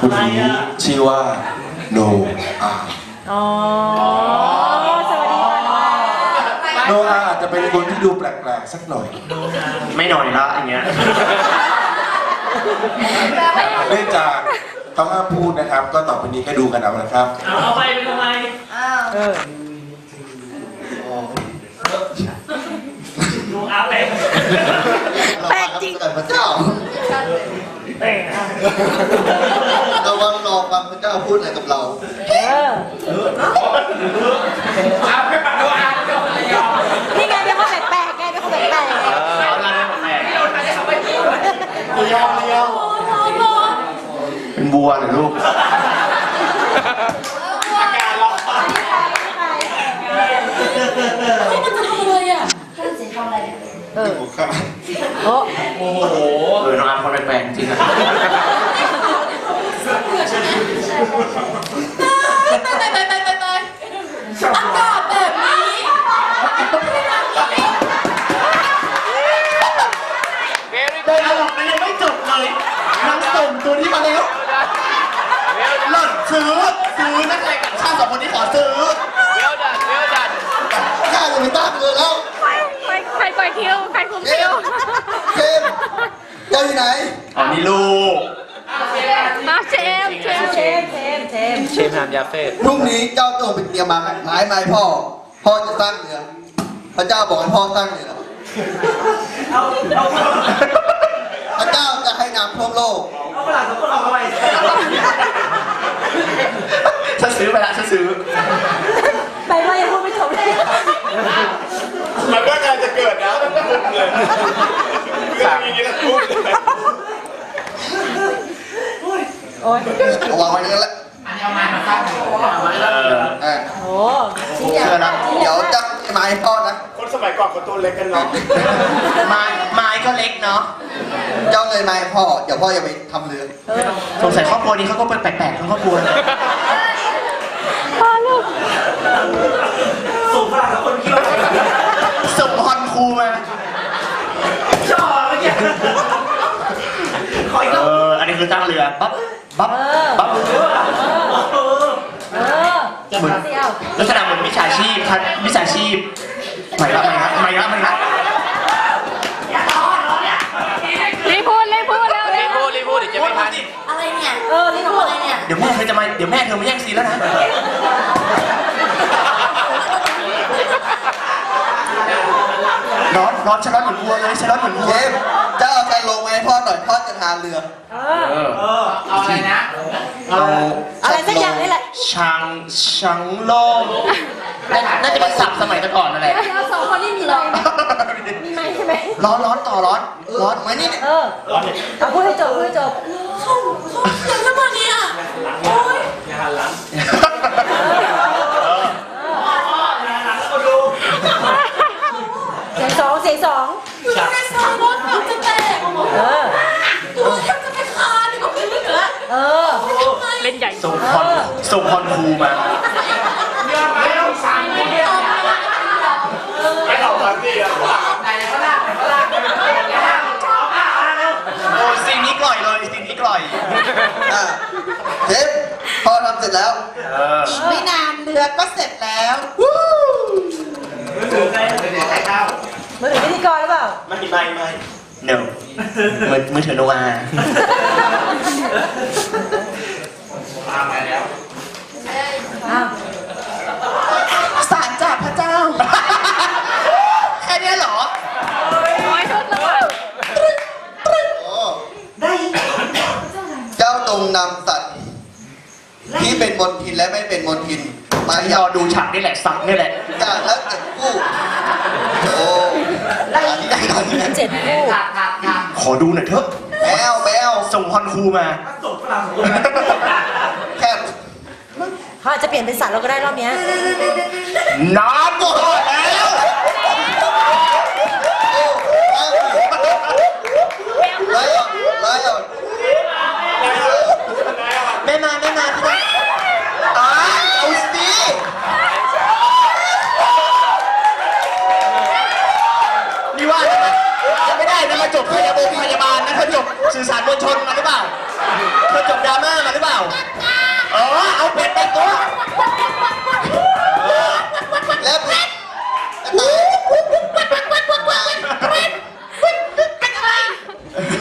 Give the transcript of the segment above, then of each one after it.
คนนี้ชื่อว่าโนอาอ๋อ สวัสดีค่ะน้องอาโนอาอาจจะเป็นคนที่ดูแปลกๆสักหน่อย ไม่หน่อยละอย่างเงี้ย เนื่องจากเขาห้ามพูดนะครับ ก็ต่อไปนี้ก็ดูกันเอานะครับ เอาเอาไปเป็นทำไมเออดูอาเป็นแปลกจริงพระเจ้า เต่อะเราวัน รอฟังพระเจ้าพูดอะไรกับเรา เอออาไม่ปัดดูอาเดี๋ยวจะยอมนี่ไงเป็นคนแปลกๆไงเป็นคนแปลกเอาละแม่โดนอะไรเขาไปพูดเป็นบัวเหรอลูกอาการร้อนมันจะทำอะไรอะท่านเสียทำอะไรเนี่ยๆเออโอ้โอ้โห เออน้องอาร์มคนแปลกๆจริงอะ ตายตายตายตายตายตายอากาศแบบนี้ได้แล้วหรอกมันยังไม่จบเลยนางส่งตัวนี้มาแล้วหล่อนซื้อซื้อนักแข่งกับชาติสองคนนี้ขอซื้อข้าจะไปตั้งเรือแล้วใครใครปล่อยคิวใครคุมคิวเจมเจ้าอยู่ไหนอ๋อนี่ลูก เชมเชฟฮามยาเฟ่พรุ่งนี้เจ้าต้องไปเตรียมมาไม้ไม้พ่อ พ่อจะตั้งเรือพระเจ้าบอกให้พ่อตั้งเรือเอาเอาพระเจ้าจะให้น้ำท่วมโลก เอาฝรั่งสองคนออกมาไปฉันซื้อไปละฉันซื้อไปว่ายังพูดไม่จบเลยมันก็การจะเกิดนะมันก็พูดเลยเรื่องอย่างนี้นะพูดเลยโอ้ยเอาวางไว้นั่นแหละ เออ อ่า โอ้ เชื่อแล้ว เดี๋ยวจะไม้พ่อนะ คนสมัยก่อนคนตัวเล็กกันเนาะไม้ไม้ก็เล็กเนาะเจ้าเลยไม้พ่อเดี๋ยวพ่อจะไปทำเรือเออสงสัยครอบครัวนี้เขาก็เป็นแปลกๆทั้งครอบครัวพ่อลูกส่งฝรั่งสองคนเที่ยวส่งฮอนครูมาชอบเมื่อกี้ขออีกเอรอบออันนี้คือตั้งเรือปั๊บปั๊บปั๊บเออเออเก็บเสียวลักษณะเหมือนมิจฉาชีพทันมิจฉาชีพ ไม่ละไม่ละไม่ละไม่ละรีบพูดรีบพูดแล้วรีบพูดรีบพูดเดี๋ยวจะไม่ทันอะไรเนี่ย เออนี่พูดอะไรเนี่ย เดี๋ยวแม่เธอจะมา เดี๋ยวแม่เธอมาแย่งซีนแล้วนะร้อนร้อนฉันร้อนเหมือนวัวเลยฉันร้อนเหมือนวัเจวมเจ้าเอาใจลงไม้พ่อหน่อยพ่อจะทานเรือเออเออ เออ เอาอะไรนะ เอาอะไรสักอย่างนี่แหละ ช้างช้างโลมน่าจะเป็นศัพท์สมัยแต่ก่อนนั่นแหละ เราสองคนนี่มีอะไรไหมมีไหมใช่ไหมร้อนร้อนต่อร้อนร้อนไม้นี่เออเอาพูดให้จบพูดให้จบเขาเขาเสียงขึ้นมาเนี่ยโอ๊ยอย่าหันหลังเอออย่าหันหลังแล้วก็ดูเสียงสองเสียงสอง อยู่ในซอยรถแบบจะแตกออกมา เออ ตัวแทบจะไปคานอยู่กับพื้นเหลือ เออ เล่นใหญ่ ส่งพร ส่งพรคูมาเรื่องไม่ต้องสั่งคนเดียวไปออกมาสิอะไหนก็ได้ไหนก็ได้อย่าห้ามเอาอะเอาวโอ้ซีนนี้กล่อยเลยซีนนี้กล่อย อ่าเจมส์พ่อทำเสร็จแล้ว เออไม่นานเรือก็เสร็จแล้วมือถือใครเข้ามือถือพิธีกรหรือเปล่า ไม่ไม่ไม่ no มือมือถือโนอา ตามมาแล้ว อ้าวสารจากพระเจ้า แค่เนี้ยเหรอน้อยชุดแล้วเจ้าจงนำสัตว์ที่เป็นมนทินและไม่เป็นมนทิน มาฉันหรยาอดูฉากนี่แหละสักนี่แหละอย่างละเจ็ดคู่โอ้ได้ได้ได้เจ็ดคู่ ถักถักถักขอดูหน่อยเถอะ แมวแมวส่งพรครูมา ส่งฝรั่งสองคนมา แค่ เขาอาจจะเปลี่ยนเป็นสัตว์เราก็ได้รอบเนี้ยน้ำหมดแล้วไล่อ่อนไล่อ่อนแม่มาแม่มาพี่นะอ้าเอาสินี่ว่าจะไม่ได้นะมาจบพยาบาลพยาบาลนะเขาจบสื่อสารมวลชนมาหรือเปล่า เธอจบดราม่ามาหรือเปล่าเออเอาเป็ดไปตัว แล้วเป็ด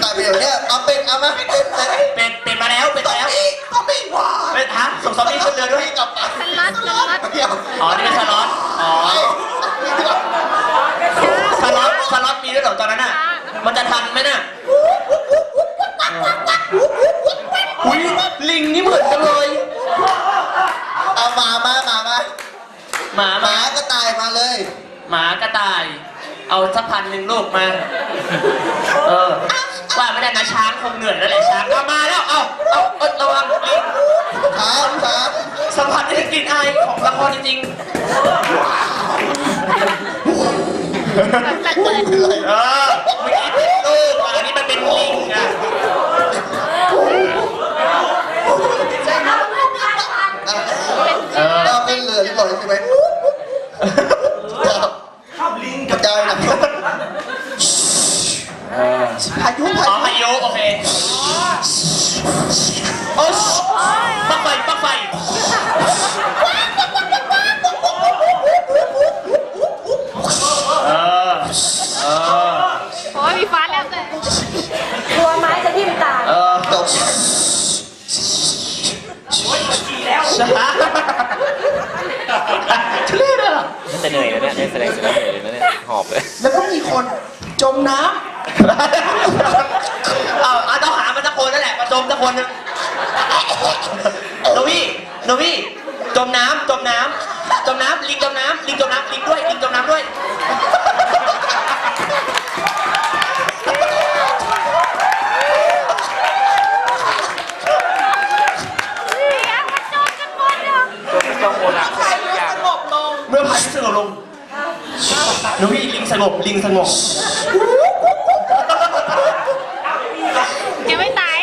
ตายไป เดี๋ยวเนี้ยเอาเป็ดเอามาเป็ดเป็ดเป็ดเป็ดมาแล้วเป็ดมาแล้ว ก็ไม่หวานเป็ดฮะส่งซอมบี้ขึ้นเรือด้วยกลับไปฉันรัดฉันรัดเดี๋ยวอ๋อนี่เป็นสล็อตอ๋อสล็อตสล็อตมีด้วยเหรอตอนนั้นน่ะ มันจะทันไหมน่ะอุ้ยลิงนี่เหมือนกันเลยเอาหมามาหมามาหมาหหมามาก็ตายมาเลย หมากระต่าย เอาสักพันหนึ่งลูกมา เออ ว่าไม่ได้นะช้างคงเหนื่อยแล้วแหละช้างเอามาแล้วเอาเอาเอาระวังลิงช้าช้าสัมผัสได้ถึงกลิ่นอายของละครจริงๆเลย เป็นไร ๆ เออเมื่อกี้เป็นลูกอันนี้มันเป็นลิงอะ เออ เราเป็นเรือเรียบร้อยใช่ไหมกระจายหนักพายุพา อ๋อ ยุ พายุโอเคโอ้ยปลักไฟปลักไฟ เออ เออ โอ้ยมีฟ้าแล้วแต่ กลัวไม้จะทิ่มตา เออ ตก ทุเรศอะ น่าจะเหนื่อยแล้วเนี่ยได้แสดงเสร็จแล้วเหนื่อยเลยนะเนี่ย หอบเลย แล้วก็มีคนจ มน้ำ เอาเอาต้องหามันตะโคนนั่นแหละมาจมตะคนนึงโนวี่โนวี่จมน้ำจมน้ำจมน้ำลิงจมน้ำลิงจมน้ำลิงด้วยลิงจมน้ำด้วยจ้องโอนอะอย่างเมื่อพายุสงบลงโนวี่ลิงสงบลิงสงบ แกไม่ตาย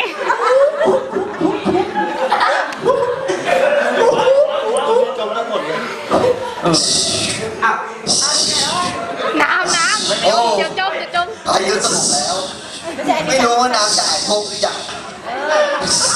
น้ำน้ำเดี๋ยวเดี๋ยวจมเดี๋ยวจมพายุสงบแล้ว ไม่รู้ว่าน้ำจะหายโชคหรือยังเ